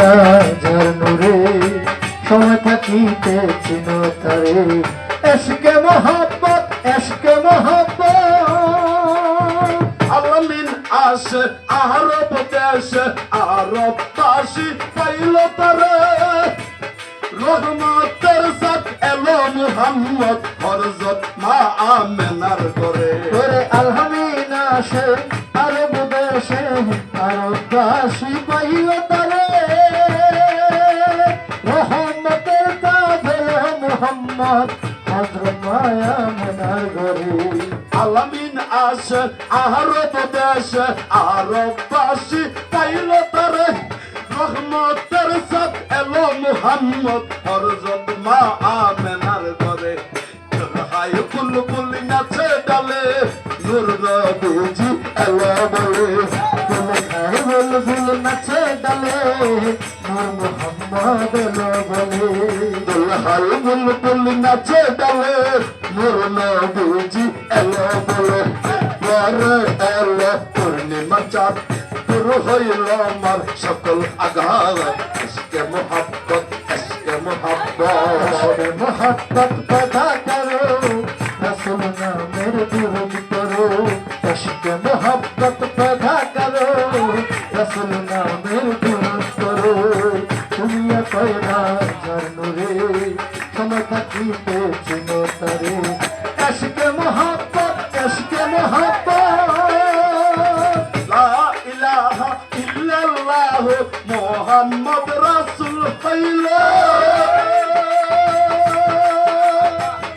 রাজার নূরে, সময় থাকিতে চিন তারে। এসকে মোহাম্মত এসকে মোহাম্মত আলামিন আসে, আরব দেশ, আরব বাসী পাইল তারে। রহমতের মুহাম্মদ, হরজত মা আমেনার করে করে আলহামিন আসে, আরব দেশে, আরব দাসী পাইল তারে। মোহাম্মদ হজরত মায়া মনার ঘরে। আলামিন আসে আরব দেশ, আরব পাইল তারে। রহমতের সাথ এলো মুহাম্মদ, হরজত মা আমেনার করে হাই বুলবুল নাচে ডালে, নূর নবীজি এলো বলে। তোমার বল বল নাচে তালে নূর মোহাম্মদ লগলে দুলহাল বুলবুল নাচে ডালে নূর নবীজি এলো বলে পরে এলো পূর্ণিমা চাঁদ শুরু হইল আমার সকল আঘাত এসকে মোহাব্বত এসকে মোহাব্বত মোহাব্বত পদা করো রসুল নামের বিরোধ করো समय থাকিতে চিনো তারে अशके मोहब्बत अशके मोहब्बत লা ইলাহা ইল্লাল্লাহ মুহাম্মদ রাসূল হইল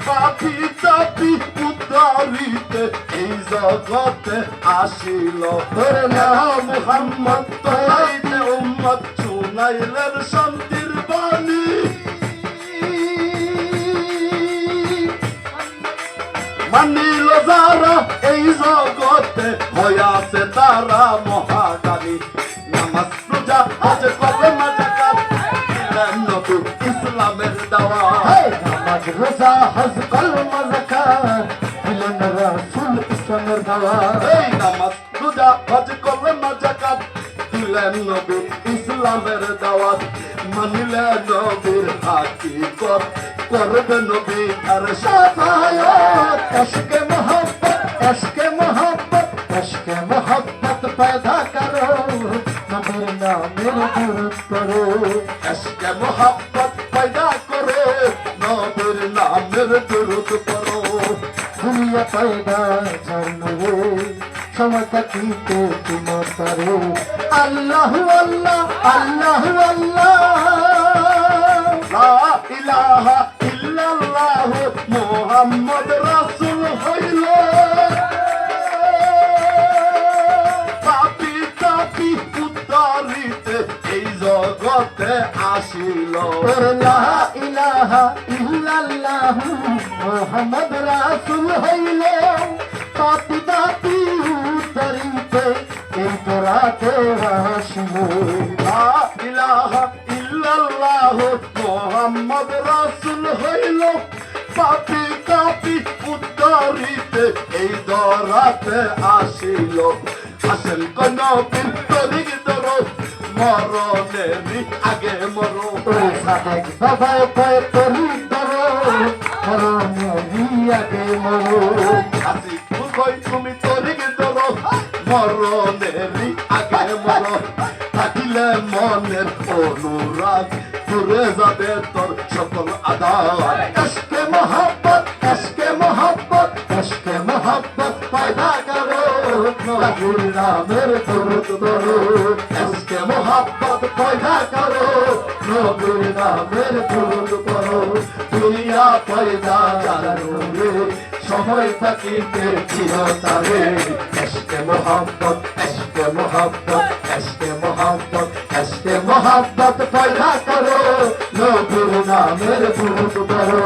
পাপি চাপি উদ্ধারিতে এই জগতে আসিল তোরে নাম মুহাম্মদ তোলাইতে উম্মত শুনাইলেন শান্তির বাণী মানিল যারা এই জগতে হয়াছে তারা মহাদানী নামাজ পূজা আজ কবে মাজাকাত নবী ইসলামের দাওয়া। নামাজ রোজা হজ কলম যাকাত দিলেন রাসূল ইসলামের দাওয়াত মানিলে নবীর হাকিকত করবে নবী আর शाफायत अश्क मोहब्बत अश्क मोहब्बत अश्क मोहब्बत पैदा करो नबीर नामेर दुरूद करो এসকে মোহাব্বত পয়দা করে নবীর নামের দুরুদ পড়ো दुनिया पैदा জানবে সময় থাকিতে তোমার তারে আল্লাহ আল্লাহ আল্লাহ আল্লাহ তোর লা ইলাহা ইল্লাল্লাহ মুহাম্মদ রাসূল হইলে পাপি এই তোরাতে আসিল লা ইলাহা ইল্লাল্লাহ মুহাম্মদ রাসূল হইল পাপি কাপি উদ্ধারিতে এই দরাতে আসিল। আসেন কোন বিন তরিক মরণের আগে মরো। বাবায় পায় তরি করো মরণের আগে মরো। আজি কই তুমি তরি ধরো মরণের আগে মরো। থাকিলে মনের অনুরাগ ঘুরে যাবে তোর সকল আদায়। কষ্টে মহাব্বত কষ্টে মহাব্বত কষ্টে মহাব্বত পায়দা করো। রাহুল রামের করো নবুর নামের ফুল করো দুনিয়া পয়দা জানো সময় থাকিতে চিরতারে SK Mohammad SK Mohammad SK Mohammad SK Mohammad পয়দা করো নবুর নামের ফুল করো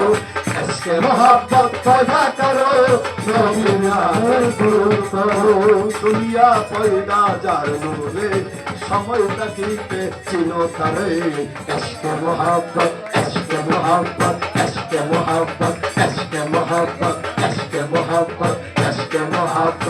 নবীর নামের দুরুদ করো দুনিয়া পয়দা যার নূরে সময় থাকিতে চিনো তারে এসকে Mohammad SK Mohammad SK Mohammad SK Mohammad SK Mohammad SK মোহাম্মত